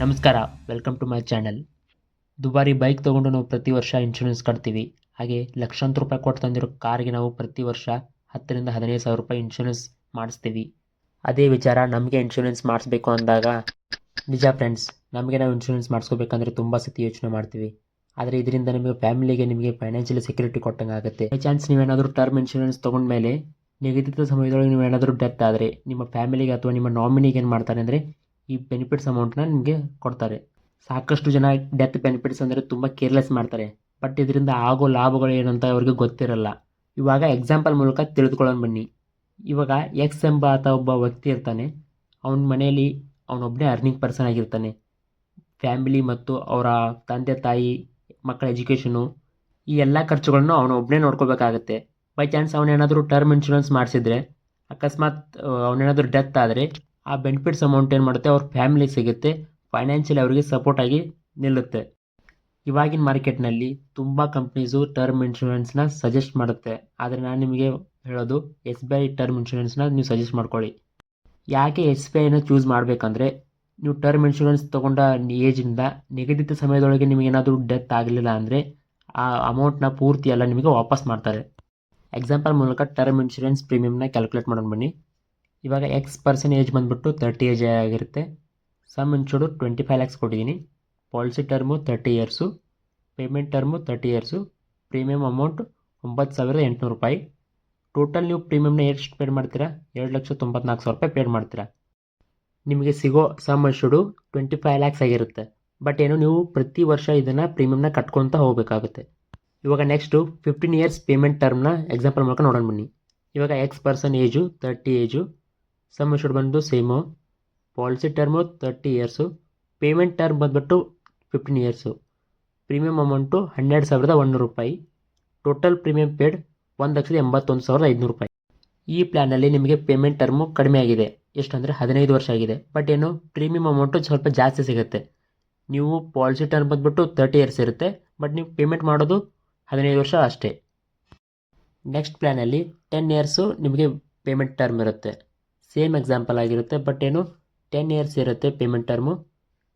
ನಮಸ್ಕಾರ welcome to my channel ದುಬಾರಿ bike ತೊಗೊಂಡು ನಾವು ಪ್ರತಿ ವರ್ಷ ಇನ್ಶೂರೆನ್ಸ್ ಕಟ್ತೀವಿ. ಹಾಗೆ ಲಕ್ಷಾಂತರ ರೂಪಾಯಿ ಕೊಟ್ಟು ತಂದಿರೋ ಕಾರ್ಗೆ ನಾವು ಪ್ರತಿ ವರ್ಷ ಹತ್ತರಿಂದ ಹದಿನೈದು ಸಾವಿರ ರೂಪಾಯಿ ಇನ್ಶೂರೆನ್ಸ್ ಮಾಡಿಸ್ತೀವಿ. ಅದೇ ವಿಚಾರ ನಮಗೆ ಇನ್ಶೂರೆನ್ಸ್ ಮಾಡಿಸ್ಬೇಕು ಅಂದಾಗ, ನಿಜ ಫ್ರೆಂಡ್ಸ್ ನಮಗೆ ನಾವು ಇನ್ಶೂರೆನ್ಸ್ ಮಾಡಿಸ್ಕೋಬೇಕಂದ್ರೆ ತುಂಬ ಸತಿ ಯೋಚನೆ ಮಾಡ್ತೀವಿ. ಆದರೆ ಇದರಿಂದ ನಿಮಗೆ ಫ್ಯಾಮಿಲಿಗೆ ನಿಮಗೆ ಫೈನಾನ್ಷಿಯಲ್ ಸೆಕ್ಯೂರಿಟಿ ಕೊಟ್ಟಂಗೆ ಆಗುತ್ತೆ. ಬೈ ಚಾನ್ಸ್ ನೀವೇನಾದರೂ ಟರ್ಮ್ ಇನ್ಶೂರೆನ್ಸ್ ತೊಗೊಂಡ್ಮೇಲೆ, ನಿಗದಿತ ಸಮಯದೊಳಗೆ ನೀವೇನಾದರೂ ಡೆತ್ ಆದರೆ, ನಿಮ್ಮ ಫ್ಯಾಮಿಲಿಗೆ ಅಥವಾ ನಿಮ್ಮ ನಾಮಿನಿಗೆ ಏನು ಮಾಡ್ತಾರೆ ಅಂದರೆ ಈ ಬೆನಿಫಿಟ್ಸ್ ಅಮೌಂಟ್ನ ನಿಮಗೆ ಕೊಡ್ತಾರೆ. ಸಾಕಷ್ಟು ಜನ ಡೆತ್ ಬೆನಿಫಿಟ್ಸ್ ಅಂದರೆ ತುಂಬ ಕೇರ್ಲೆಸ್ ಮಾಡ್ತಾರೆ. ಬಟ್ ಇದರಿಂದ ಆಗೋ ಲಾಭಗಳು ಏನಂತ ಅವ್ರಿಗೆ ಗೊತ್ತಿರಲ್ಲ. ಇವಾಗ ಎಕ್ಸಾಂಪಲ್ ಮೂಲಕ ತಿಳಿದುಕೊಳ್ಳೋಣ ಬನ್ನಿ. ಇವಾಗ ಎಕ್ಸ್ ಎಂಬ ಆತ ಒಬ್ಬ ವ್ಯಕ್ತಿ ಇರ್ತಾನೆ. ಅವನ ಮನೆಯಲ್ಲಿ ಅವನೊಬ್ಬನೇ ಅರ್ನಿಂಗ್ ಪರ್ಸನ್ ಆಗಿರ್ತಾನೆ. ಫ್ಯಾಮಿಲಿ ಮತ್ತು ಅವರ ತಂದೆ, ತಾಯಿ, ಮಕ್ಕಳ ಎಜುಕೇಷನು ಈ ಎಲ್ಲ ಖರ್ಚುಗಳನ್ನು ಅವನೊಬ್ಬನೇ ನೋಡ್ಕೋಬೇಕಾಗತ್ತೆ. ಬೈ ಚಾನ್ಸ್ ಅವನೇನಾದರೂ ಟರ್ಮ್ ಇನ್ಶೂರೆನ್ಸ್ ಮಾಡಿಸಿದ್ರೆ, ಅಕಸ್ಮಾತ್ ಅವನೇನಾದರೂ ಡೆತ್ ಆದರೆ ಆ ಬೆನಿಫಿಟ್ಸ್ ಅಮೌಂಟ್ ಏನು ಮಾಡುತ್ತೆ? ಅವ್ರ ಫ್ಯಾಮಿಲಿ ಸಿಗುತ್ತೆ ಫೈನಾನ್ಷಿಯಲಿ ಅವರಿಗೆ ಸಪೋರ್ಟ್ ಆಗಿ ನಿಲ್ಲುತ್ತೆ. ಇವಾಗಿನ ಮಾರ್ಕೆಟ್ನಲ್ಲಿ ತುಂಬ ಕಂಪ್ನೀಸು ಟರ್ಮ್ ಇನ್ಶೂರೆನ್ಸ್ನ ಸಜೆಸ್ಟ್ ಮಾಡುತ್ತೆ. ಆದರೆ ನಾನು ನಿಮಗೆ ಹೇಳೋದು ಎಸ್ ಬಿ ಐ ಟರ್ಮ್ ಇನ್ಶೂರೆನ್ಸ್ನ ನೀವು ಸಜೆಸ್ಟ್ ಮಾಡ್ಕೊಳ್ಳಿ. ಯಾಕೆ ಎಸ್ ಬಿ ಐನ ಚೂಸ್ ಮಾಡಬೇಕಂದ್ರೆ, ನೀವು ಟರ್ಮ್ ಇನ್ಶೂರೆನ್ಸ್ ತೊಗೊಂಡ ಏಜಿಂದ ನಿಗದಿತ ಸಮಯದೊಳಗೆ ನಿಮಗೇನಾದರೂ ಡೆತ್ ಆಗಲಿಲ್ಲ ಅಂದರೆ, ಆ ಅಮೌಂಟ್ನ ಪೂರ್ತಿ ಎಲ್ಲ ನಿಮಗೆ ವಾಪಸ್ ಮಾಡ್ತಾರೆ. ಎಕ್ಸಾಂಪಲ್ ಮೂಲಕ ಟರ್ಮ್ ಇನ್ಶೂರೆನ್ಸ್ ಪ್ರೀಮಿಯಮ್ನ ಕ್ಯಾಲ್ಕುಲೇಟ್ ಮಾಡೋಣ ಬನ್ನಿ. ಇವಾಗ ಎಕ್ಸ್ ಪರ್ಸನ್ ಏಜ್ ಬಂದುಬಿಟ್ಟು ತರ್ಟಿ ಏಜ್ ಆಗಿರುತ್ತೆ. Sum insured twenty five lakhs ಕೊಟ್ಟಿದ್ದೀನಿ policy term thirty years payment term thirty years premium amount ಒಂಬತ್ತು ಸಾವಿರದ ಎಂಟುನೂರು ರೂಪಾಯಿ. ಟೋಟಲ್ ನೀವು ಪ್ರೀಮಿಯಮ್ನ ಎಷ್ಟು ಪೇಡ್ ಮಾಡ್ತೀರಾ? ಎರಡು ಲಕ್ಷ ತೊಂಬತ್ನಾಲ್ಕು ಸಾವಿರ ರೂಪಾಯಿ ಪೇಡ್ ಮಾಡ್ತೀರಾ. ನಿಮಗೆ ಸಿಗೋ sum insured twenty five lakhs ಆಗಿರುತ್ತೆ. ಬಟ್ ಏನು, ನೀವು ಪ್ರತಿ ವರ್ಷ ಇದನ್ನು ಪ್ರೀಮಿಯಮ್ನ ಕಟ್ಕೊತ ಹೋಗಬೇಕಾಗುತ್ತೆ. ಇವಾಗ ನೆಕ್ಸ್ಟು ಫಿಫ್ಟೀನ್ ಇಯರ್ಸ್ ಪೇಮೆಂಟ್ ಟರ್ಮ್ನ ಎಕ್ಸಾಂಪಲ್ ಮೂಲಕ ನೋಡೋಣ ಬನ್ನಿ. ಇವಾಗ X person age thirty age sum issued ಬಂದು same policy term thirty years payment term ಬಂದುಬಿಟ್ಟು ಫಿಫ್ಟೀನ್ ಇಯರ್ಸು ಪ್ರೀಮಿಯಮ್ ಅಮೌಂಟು ಹನ್ನೆರಡು ಸಾವಿರದ ಒಂದುನೂರು ರೂಪಾಯಿ. ಟೋಟಲ್ ಪ್ರೀಮಿಯಂ ಪೇಡ್ ಒಂದು ಲಕ್ಷದ ಎಂಬತ್ತೊಂದು ಸಾವಿರದ ಐದುನೂರು ರೂಪಾಯಿ. ಈ ಪ್ಲ್ಯಾನಲ್ಲಿ ನಿಮಗೆ ಪೇಮೆಂಟ್ ಟರ್ಮು ಕಡಿಮೆ ಆಗಿದೆ. ಎಷ್ಟಂದರೆ ಹದಿನೈದು ವರ್ಷ ಆಗಿದೆ. ಬಟ್ ಏನು ಪ್ರೀಮಿಯಮ್ ಅಮೌಂಟು ಸ್ವಲ್ಪ ಜಾಸ್ತಿ ಸಿಗುತ್ತೆ. ನೀವು ಪಾಲಿಸಿ ಟರ್ಮ್ ಬಂದುಬಿಟ್ಟು ತರ್ಟಿ ಇಯರ್ಸ್ ಇರುತ್ತೆ. ಬಟ್ ನೀವು ಪೇಮೆಂಟ್ ಮಾಡೋದು ಹದಿನೈದು ವರ್ಷ ಅಷ್ಟೇ. ನೆಕ್ಸ್ಟ್ ಪ್ಲ್ಯಾನಲ್ಲಿ ಟೆನ್ ಇಯರ್ಸು ನಿಮಗೆ ಪೇಮೆಂಟ್ ಟರ್ಮ್ ಇರುತ್ತೆ. ಸೇಮ್ ಎಕ್ಸಾಂಪಲ್ ಆಗಿರುತ್ತೆ ಬಟ್ ಏನು ಟೆನ್ ಇಯರ್ಸ್ ಇರುತ್ತೆ ಪೇಮೆಂಟ್ ಟರ್ಮು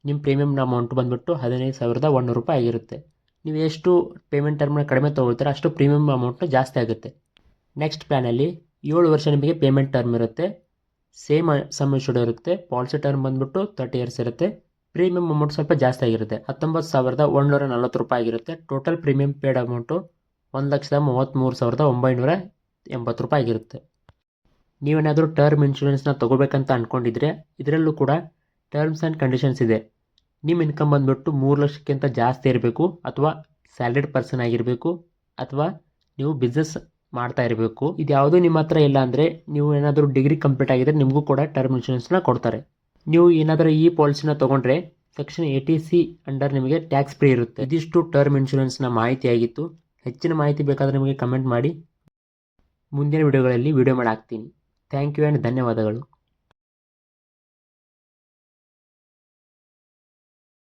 ನಿಮ್ಮ ಪ್ರೀಮಿಯಂ ಅಮೌಂಟ್ ಬಂದುಬಿಟ್ಟು ಹದಿನೈದು ಸಾವಿರದ ಒಂದುನೂರು ರೂಪಾಯಿ ಆಗಿರುತ್ತೆ. ನೀವು ಎಷ್ಟು ಪೇಮೆಂಟ್ ಟರ್ಮ್ನ ಕಡಿಮೆ ತೊಗೊಳ್ತೀರ ಅಷ್ಟು ಪ್ರೀಮಿಯಮ್ ಅಮೌಂಟು ಜಾಸ್ತಿ ಆಗುತ್ತೆ. ನೆಕ್ಸ್ಟ್ ಪ್ಲ್ಯಾನಲ್ಲಿ ಏಳು ವರ್ಷ ನಿಮಗೆ ಪೇಮೆಂಟ್ ಟರ್ಮ್ ಇರುತ್ತೆ. ಸೇಮ್ ಸಮ್ ಇಶ್ಯೂಡ್ ಇರುತ್ತೆ. ಪಾಲಿಸಿ ಟರ್ಮ್ ಬಂದುಬಿಟ್ಟು ತರ್ಟಿ ಇಯರ್ಸ್ ಇರುತ್ತೆ. ಪ್ರೀಮಿಯಮ್ ಅಮೌಂಟ್ ಸ್ವಲ್ಪ ಜಾಸ್ತಿ ಆಗಿರುತ್ತೆ. ಹತ್ತೊಂಬತ್ತು ಸಾವಿರದ ಒಂದುನೂರ ನಲ್ವತ್ತು ರೂಪಾಯಿ ಆಗಿರುತ್ತೆ. ಟೋಟಲ್ ಪ್ರೀಮಿಯಂ ಪೇಡ್ ಅಮೌಂಟು ಒಂದು ಲಕ್ಷದ ಮೂವತ್ತ್ಮೂರು ಸಾವಿರದ ಒಂಬೈನೂರ ಎಂಬತ್ತು ರೂಪಾಯಿ ಆಗಿರುತ್ತೆ. ನೀವೇನಾದರೂ ಟರ್ಮ್ ಇನ್ಶೂರೆನ್ಸ್ನ ತೊಗೋಬೇಕಂತ ಅಂದ್ಕೊಂಡಿದ್ರೆ ಇದರಲ್ಲೂ ಕೂಡ ಟರ್ಮ್ಸ್ ಆ್ಯಂಡ್ ಕಂಡೀಷನ್ಸ್ ಇದೆ. ನಿಮ್ಮ ಇನ್ಕಮ್ ಬಂದುಬಿಟ್ಟು ಮೂರು ಲಕ್ಷಕ್ಕಿಂತ ಜಾಸ್ತಿ ಇರಬೇಕು ಅಥವಾ ಸ್ಯಾಲರಿಡ್ ಪರ್ಸನ್ ಆಗಿರಬೇಕು ಅಥವಾ ನೀವು ಬಿಸ್ನೆಸ್ ಮಾಡ್ತಾ ಇರಬೇಕು. ಇದು ಯಾವುದೂ ನಿಮ್ಮ ಹತ್ರ ಇಲ್ಲ ಅಂದರೆ ನೀವು ಏನಾದರೂ ಡಿಗ್ರಿ ಕಂಪ್ಲೀಟ್ ಆಗಿದ್ರೆ ನಿಮಗೂ ಕೂಡ ಟರ್ಮ್ ಇನ್ಶೂರೆನ್ಸ್ನ ಕೊಡ್ತಾರೆ. ನೀವು ಏನಾದರೂ ಈ ಪಾಲಿಸಿನ ತೊಗೊಂಡ್ರೆ ಸೆಕ್ಷನ್ ಟಿ ಸಿ ಅಂಡರ್ ನಿಮಗೆ ಟ್ಯಾಕ್ಸ್ ಫ್ರೀ ಇರುತ್ತೆ. ಇದಿಷ್ಟು ಟರ್ಮ್ ಇನ್ಶೂರೆನ್ಸ್ನ ಮಾಹಿತಿ ಆಗಿತ್ತು. ಹೆಚ್ಚಿನ ಮಾಹಿತಿ ಬೇಕಾದರೆ ನಿಮಗೆ ಕಮೆಂಟ್ ಮಾಡಿ. ಮುಂದಿನ ವಿಡಿಯೋಗಳಲ್ಲಿ ವಿಡಿಯೋ ಮಾಡಿ ಹಾಕ್ತೀನಿ ಥ್ಯಾಂಕ್ ಯು ಆ್ಯಂಡ್ ಧನ್ಯವಾದಗಳು.